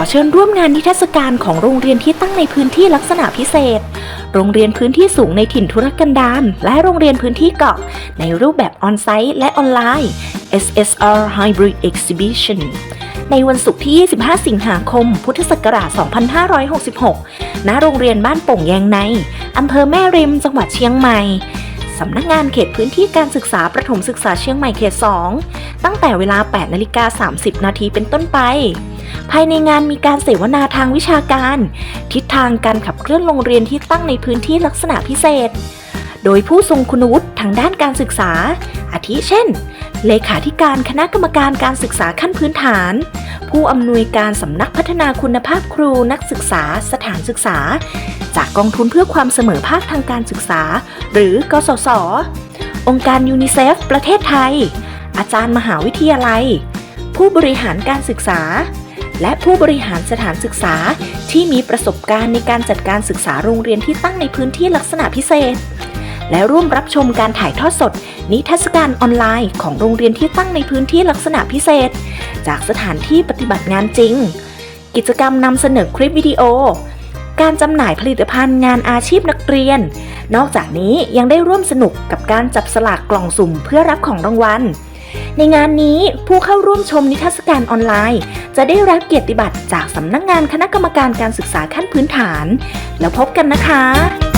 อเชิญร่วมงานนิทรรศการของโรงเรียนที่ตั้งในพื้นที่ลักษณะพิเศษ โรงเรียนพื้นที่สูงในถิ่นธุรกันดารและโรงเรียนพื้นที่เกาะ ในรูปแบบออนไซต์และออนไลน์ SSR Hybrid Exhibition ในวันศุกร์ที่ 25 สิงหาคม พุทธศักราช 2566 ณ โรงเรียนบ้านโป่งแยงใน อำเภอแม่ริม จังหวัดเชียงใหม่สำนักงานเขตพื้นที่การศึกษาประถมศึกษาเชียงใหม่เขต 2 ตั้งแต่เวลา 8 นาฬิกา 30 นาทีเป็นต้นไป ภายในงานมีการเสวนาทางวิชาการ ทิศทางการขับเคลื่อนโรงเรียนที่ตั้งในพื้นที่ลักษณะพิเศษ โดยผู้ทรงคุณวุฒิทางด้านการศึกษา อาทิเช่น เลขาธิการคณะกรรมการการศึกษาขั้นพื้นฐาน ผู้อำนวยการสำนักพัฒนาคุณภาพครูนักศึกษาสถานศึกษา จากกองทุนเพื่อความเสมอภาคทางการศึกษา หรือกสศองค์การยูนิเซฟ ประเทศไทย อาจารย์มหาวิทยาลัย ผู้บริหารการศึกษา และผู้บริหารสถานศึกษา ที่มีประสบการณ์ในการจัดการศึกษาโรงเรียนที่ตั้งในพื้นที่ลักษณะพิเศษ และร่วมรับชมการถ่ายทอดสด นิทรรศการออนไลน์ของโรงเรียนที่ตั้งในพื้นที่ลักษณะพิเศษ จากสถานที่ปฏิบัติงานจริง กิจกรรมนำเสนอคลิปวิดีโอ การจำหน่ายผลิตภัณฑ์งานอาชีพนักเรียน นอกจากนี้ยังได้ร่วมสนุกกับการจับสลากกล่องสุ่มเพื่อรับของรางวัล ในงานนี้ผู้เข้าร่วมชมนิทรรศการออนไลน์ จะได้รับเกียรติบัตรจากสำนักงานคณะกรรมการการศึกษาขั้นพื้นฐาน แล้วพบกันนะคะ